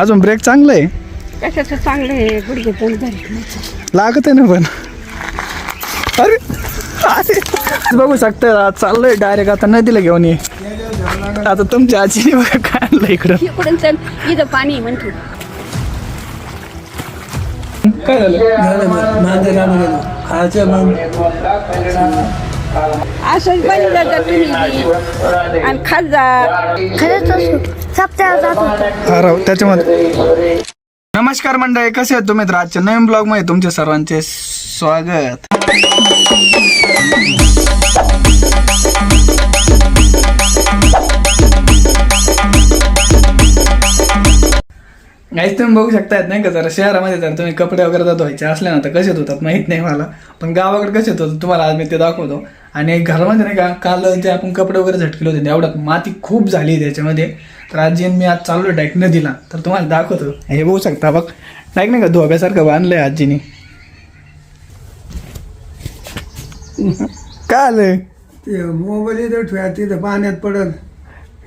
अजून ब्रेक चांगलं आहे? कशाचं चांगलं आहे? गुडघे पण धरत लागत आहे ना पण. अरे अरे. बघू शकता चाललंय डायरेक्ट आता नदीला घेऊन ये. आता तुमच्या आजीने बघा काय आणलं इकडं. इकडून चल इथं पाणी आहे म्हणतो. काय झालं? असंच पाणी जातात तुम्ही? आणि खात जा खरंच असतो सप्त्यावर जात होतो हा राव त्याच्यामध्ये. नमस्कार मंडळी कसे आहेत तुम्ही? तर आजच्या नवीन ब्लॉगमध्ये तुमचे सर्वांचे स्वागत. गाईच तुम्ही बघू शकतायत नाही का? जरा शहरामध्ये जर तुम्ही कपडे वगैरे जर धुवायचे असले ना तर कसे धुतात माहीत नाही मला. पण गावाकडे कसे धुतात तुम्हाला आज मी ते दाखवतो. आणि घरामध्ये नाही का? काल जे आपण कपडे वगैरे झटकले होते. एवढ्यात माती खूप झाली त्याच्यामध्ये. तर आजी आणि मी आज चाललो डायरेक्ट नदीला. तर तुम्हाला दाखवतो. हे बघू शकता बघ. डायरेक्ट नाही का धोब्यासारखं बांधलंय आजीने. काय आलंय? ते मोबाईल इथं ठेवा तिथं पाण्यात पडल.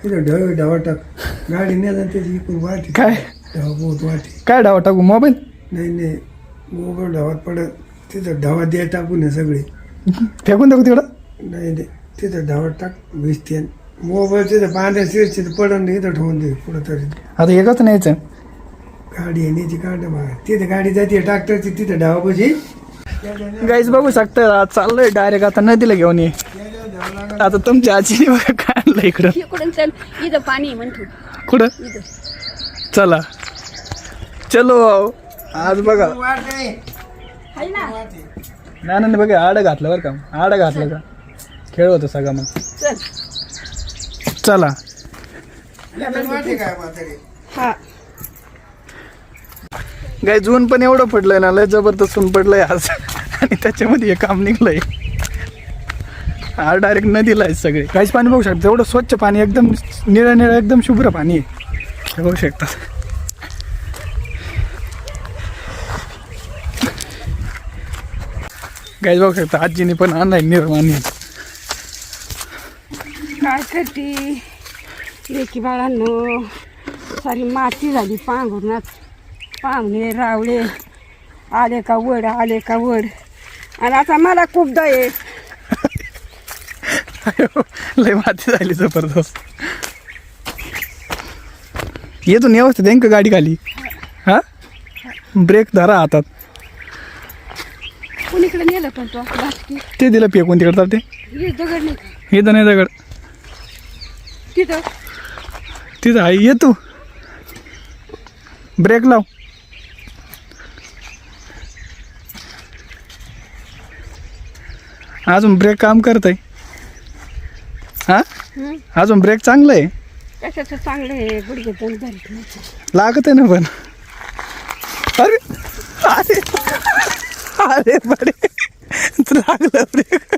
तिथं ढव ढवा टाक. गाडी नेला त्याची इकडून वाटी. काय? ढवा बहुत वाटी. काय डावा टाकू? मोबाईल? नाही नाही. मोबाईल ढवात पडल. तिथं ढवा दे टाकून आहे सगळी. फेकून टाकू तिकडं नाही नाही तिथं ढवात टाक भिजते मोबाईल तिथं पाण्यात शिरते पडल इथं ठेवून दे कुठं तरी आता एकच न्यायचं गाडी आहे न्यायची काढ बाहेर तिथं गाडी जाते ट्रॅक्टरची तिथं ढवा पाशी गाईज बघू शकता आज चाललोय डायरेक्ट आता नदीला घेऊन ये आता तुमच्या आजीने बघा काय आणलं इकडं इकडून चल इथं पाणी म्हणतो कुठं चला चलो आज बघा ना नानाने बघा आडं घातलं बरं का. आडं घातलं का. खेळ होतं सगळं मग. चल. हा. गाय जून पण एवढं पडलंय ना लय जबरदस्त ऊन पडलंय आज. आणि त्याच्यामध्ये हे काम निघलंय. हा डायरेक्ट नदीला आहे सगळे. काहीच पाणी बघू शकता. एवढं स्वच्छ पाणी एकदम निळं निळं एकदम शुभ्र पाणी आहे. हे बघू शकता. गाईज बघू शकता आजीने पण आणलाय निळ पाणी काय करते? लेकी बाळांनो सारी माती झाली पांघरुणात. पाहुणे रावळे आले का वड आले का वड. आणि आता मला खूप दये लय माती झाली जबरदस्त. येतून व्यवस्थित गाडी खाली. हा? ब्रेक धरा हातात. कुणीकडे नेलं पण तो बाटकी ते दिलं फेकून तिकडे चालते हे दगड नाही का? तर नाही दगड. तिथं? तिथं आहे ये तू. ब्रेक लाव. अजून ब्रेक काम करत आहे हा? हं? अजून ब्रेक चांगलं आहे? कशाचं चांगलं आहे? गुडघे लागत आहे ना पण. अरे अरे. अरे बडे लागलं ब्रेक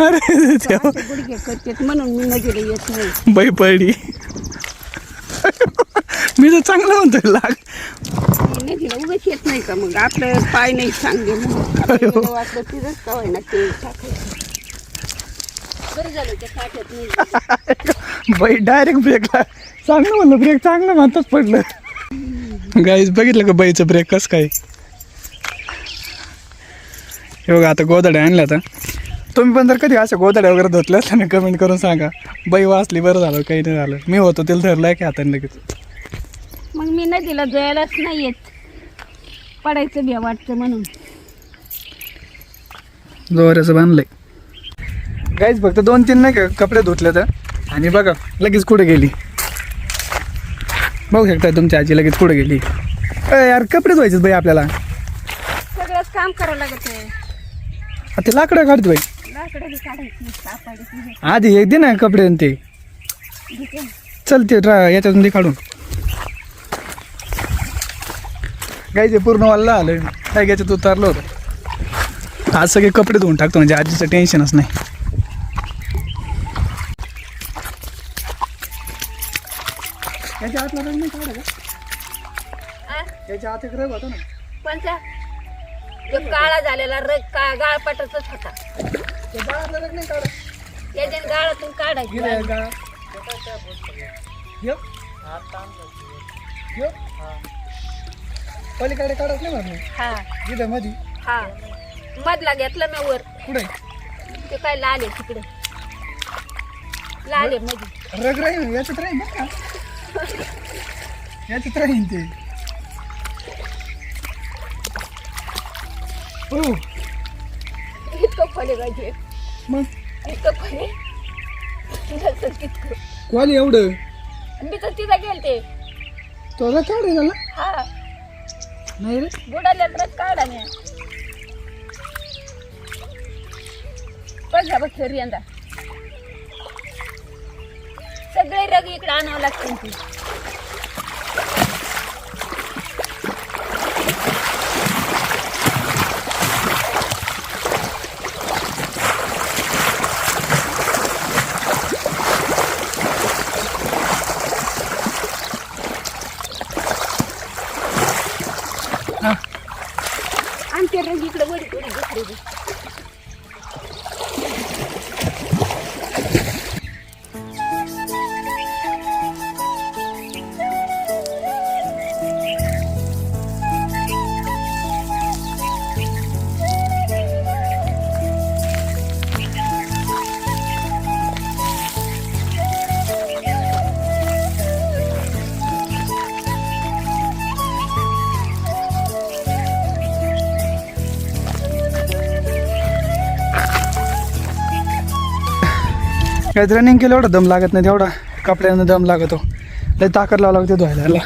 अरे देवा. असे गुडघे करतात म्हणून मी नदीला येत नाही. बाई पडली. मी तर चांगलं म्हणतोय लाग. मी नदीला उगाच येत नाही का मग? आपलं पाय नाही चांगले म्हणून. आपल्याला वाटलं तिथंच का होईना ते टाकायचं बरं झालं ते टाकत नाही बाई डायरेक्ट ब्रेकला चांगलं म्हणलं ब्रेक चांगलं म्हणताच पडलं. गाईज बघितलं का बाईचं ब्रेक कसं काय? हे बघा आता गोदड्या आणल्या आता. तुम्ही पण जर कधी असं गोदड्या वगैरे धुतल्या असल्या ना कमेंट करून सांगा. बाई वाचली बरं झालं काही नाही झालं. मी होतो तिला धरलाय की हाताने लगेच. मग मी नदीला जायलाच नाही येत. पडायचं भ्या वाटतं म्हणून. जोराचं बांधलंय. गाईज फक्त दोन तीन नाही का कपडे धुतले तर? आणि बघा लगेच कुठे गेली? बघू शकता तुमची आजी लगेच कुठे गेली? अय यार कपडे धुवायचे बाई आपल्याला. सगळंच काम करावं लागत आहे. आ, ते लाकडं काढतो बाई. लाकडं बी काढायची कापायची आधी एक दे ना कपडे आणि ते. चल ते ड्रा याच्यातून ते काढून. गायचे पूर्ण वाल्ला आलं काय घ्यायचं तू उतारलं होतं. आज सगळे कपडे धुवून टाकतो म्हणजे आजीचं टेन्शनच नाही. याच्या आतला रंग नाही काढा का याच्या आत एक रंग होता ना. कोणता? जो काळा झालेला रग का गाळपाटाच होता. ते बाळातला रग नाही काढा याच्याने गाळातून काढायची गिऱ्हाईक का? ये. यो? पलीकडे काढत नाही म्हणून हा. इथं मधी. हा. मधला घेतला मी वर. पुढे ते काय लाल तिकडे. लाल मध्ये रग राहील याच्यात राहील का? याच्यात राहील ते. हो इतकं फळे पाहिजे. मग? इतकं फळे नसेल तितकं. कोण एवढं? मी तर तिथं गेलते. तुला काढ झाला हा. नाही रे. बुडाल्या तर काढा नाही बघा बघ यंदा सगळे रग इकडे आणावं लागतील. ती आमच्या रंग इकडे वडी वडी दुसरी काय रनिंग केलं एवढा दम लागत नाही तेवढा. कपड्यानं दम लागतो. लय ताकद लावा लागते धुवायला.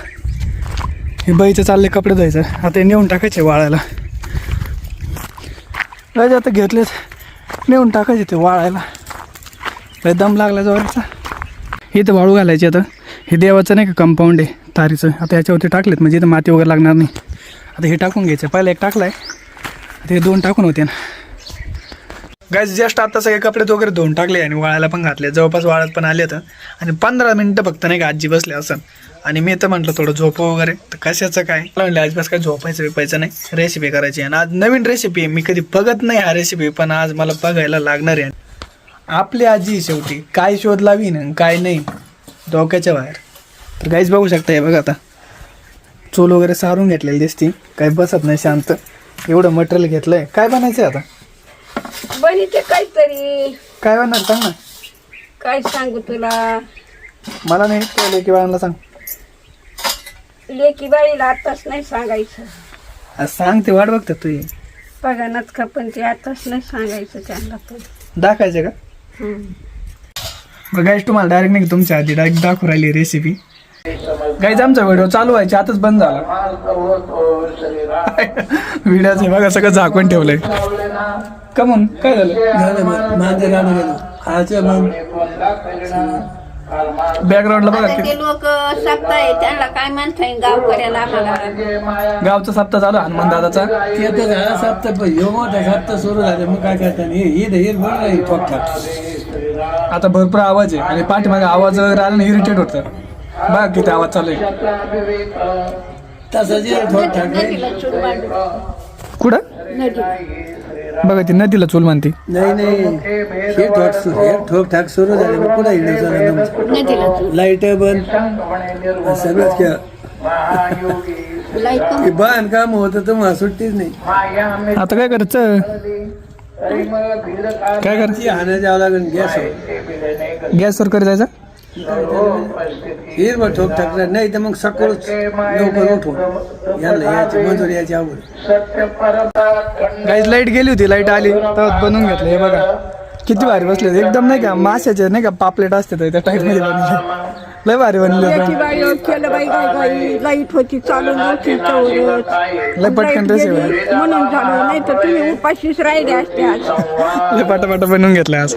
हे बाईचं चालले कपडे धुवायचं. आता हे नेऊन टाकायचे वाळायला. लय आता घेतलेच नेऊन टाकायचे ते वाळायला. लय दम लागला जवळचा इथं वाळू घालायची आता. हे देवाचं नाही का कंपाऊंड आहे तारीचं. आता याच्यावरती टाकलेत म्हणजे इथं माती वगैरे लागणार नाही. आता हे टाकून घ्यायचं. पहिला एक टाकला आहे आता हे दोन टाकून होते ना. गायज जस्ट आता सगळे कपडे वगैरे धुवून टाकले आणि वाळायला पण घातले. जवळपास वाळत पण आले तर आणि पंधरा मिनटं फक्त नाही का आजी बसले असं. आणि मी तर म्हटलं थोडं झोपं वगैरे. तर कशाचं काय? म्हणलं आजपास काय झोपायचं बिपायचं नाही. रेसिपी करायची आणि आज नवीन रेसिपी आहे. मी कधी बघत नाही हा रेसिपी पण आज मला बघायला लागणार आहे. आपली आजी शेवटी. काय शोध लावी ना काय नाही. डोक्याच्या बाहेर. तर काहीच बघू शकता हे बघा आता. चूल वगैरे सारून घेतलेली दिसती. काही बसत नाही शांत. एवढं मटेरियल घेतलं आहे काय बनायचं आहे आता? बनीचे काहीतरी. काय बनणार सांग ना. काय सांगू तुला? मला नाही कळलं की बाळांना सांग. लेकी बाळीला आताच नाही सांगायचं. आज सांग ते वाट बघतात तू. पगानात का पण ते आताच नाही सांगायचं त्यांना पण. दाखायचं का? हम्म. गाईज तुम्हाला डायरेक्ट नाही का तुमच्या आधी डायरेक्ट दाखवू राहिली रेसिपी गाईज आमचा व्हिडिओ चालू व्हायच्या आताच बंद झाला. व्हिडिओचं बघा सगळं झाकून ठेवलंय. कमून काय झालं? झालं मग गेलो. खायचं मग बॅकग्राऊंडला बघा आता किती- ते लोक सप्ताह त्यांना काय म्हणता येईल गावकऱ्याला आम्हाला? गावचा सप्ताह चालू आहे हनुमान दादाचा. ते तर झाला सप्ताह पण ह्यो मोठा सप्ताह सुरू झाले मग काय करतात हे बरं नाही ठोकठाक. आता भरपूर आवाज आहे आणि पाठीमागे आवाज वगैरे आला ना इरिटेट होतं. बघा किती आवाज चालू आहे. हे नदीला मांडू कुठं? नदीला. बघा ती नदीला चूल मानती नाही नाही. हे ठोक सु- हे ठोकठाक सुरू झाले मग नाही लाइट बंद. सगळंच खेळ लाइट हे बांध काम होतं तर मला सुट्टीच नाही. आता काय करायचं? काय करायचं ती हाणं जावं लागेल गॅस गॅसवर करी जायचं हे मग ठोकठाक नाही तर मग सकाळच लवकर उठून. यांना याची मजूर याची आवड काहीच लाइट गेली होती लाइट आली. तर बनवून घेतलं हे बघा. किती भारी बसले एकदम नाही का माशाचे नाही का पापलेट असते तर त्या टाईपमध्ये लय भारी बनले बाई केलं बाई गाई लाइट होती चालू नव्हती चौरच लय पटकन रेसिपी म्हणून झालं नाही तर तुम्ही उपाशीच राहिले असते आज. लय पाटापाटा बनवून घेतलं आज.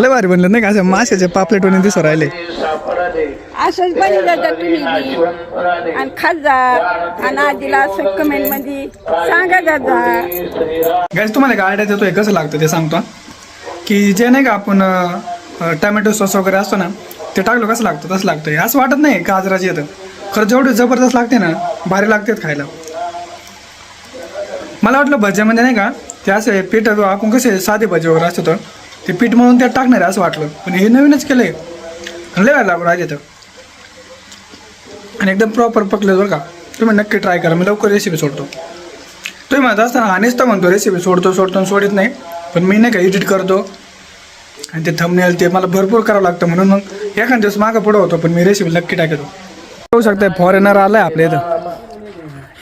लय भारी बनले नाही का? असं माशाचे पापलेट बनवून दिसू राहिले. असंच बनी जाता तुम्ही बी. आणि खात जा आणि आजीला असं कमेंटमध्ये सांगा जाता गाईज तुम्हाला काय आयडिया देतोय? कसं लागतं ते सांगतो. की जे नाही का आपण टमॅटो सॉस वगैरे असतो ना ते टाकलं कसं लागतं? तसं लागतं. असं वाटत नाही गाजराची येतं? खरं जेवढे जबरदस्त लागते ना भारी लागतात खायला. मला वाटलं भज्यामध्ये म्हणजे नाही का ते असे पीठ आपण कसे साधे भजे वगैरे असतो तर ते पीठ म्हणून त्यात टाकणार आहे असं वाटलं. पण हे नवीनच केलंय. लय लागू राहिले तर. आणि एकदम प्रॉपर पकले बरं का. तुम्ही नक्की ट्राय करा. मी लवकर रेसिपी सोडतो. तुम्ही म्हणत असताना हानेच तर म्हणतो रेसिपी सोडतो सोडतो सोडत सोडित नाही. पण मी नाही का एडिट करतो. आणि ते थंबनेल ते मला भरपूर करावं लागतं म्हणून मग एखाद दिवस मागं पुढं होतो पण मी रेसिपी नक्की टाकतो होऊ शकतं फॉरेनर आलाय आपल्या इथं.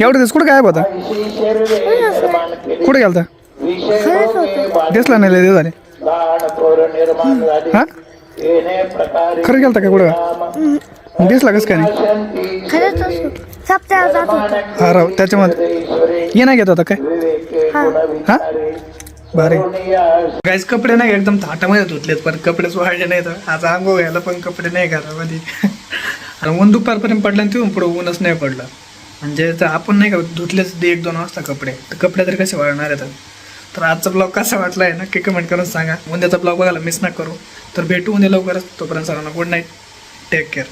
एवढं दिवस कुठं गायब होता? कुठे गेलता? दिसला नाही लय झाले हा? खरं गेलता का कुठं? दिसला कसं काय नाही? हा राव त्याच्यामध्ये. ये नाही घेत होता काय? हा? बरे गाईज कपडे नाही एकदम थाटामध्ये धुतलेत पण कपडेच वाढले नाही तर आज आंघोळ घ्यायला पण कपडे नाही घरामध्ये. आणि ऊन दुपारपर्यंत पडलं आणि तिथून पुढे ऊनच नाही पडलं. म्हणजे तर आपण नाही का धुतलेच दे एक दोन वाजता कपडे. तर कपडे तरी कसे वाळणार आहेत? तर आजचा ब्लॉग कसा वाटला आहे नक्की कमेंट करून सांगा. उद्याचा ब्लॉग बघायला मिस ना करू. तर भेटू उद्या लवकरच. तोपर्यंत सर्वांना गुड नाईट टेक केअर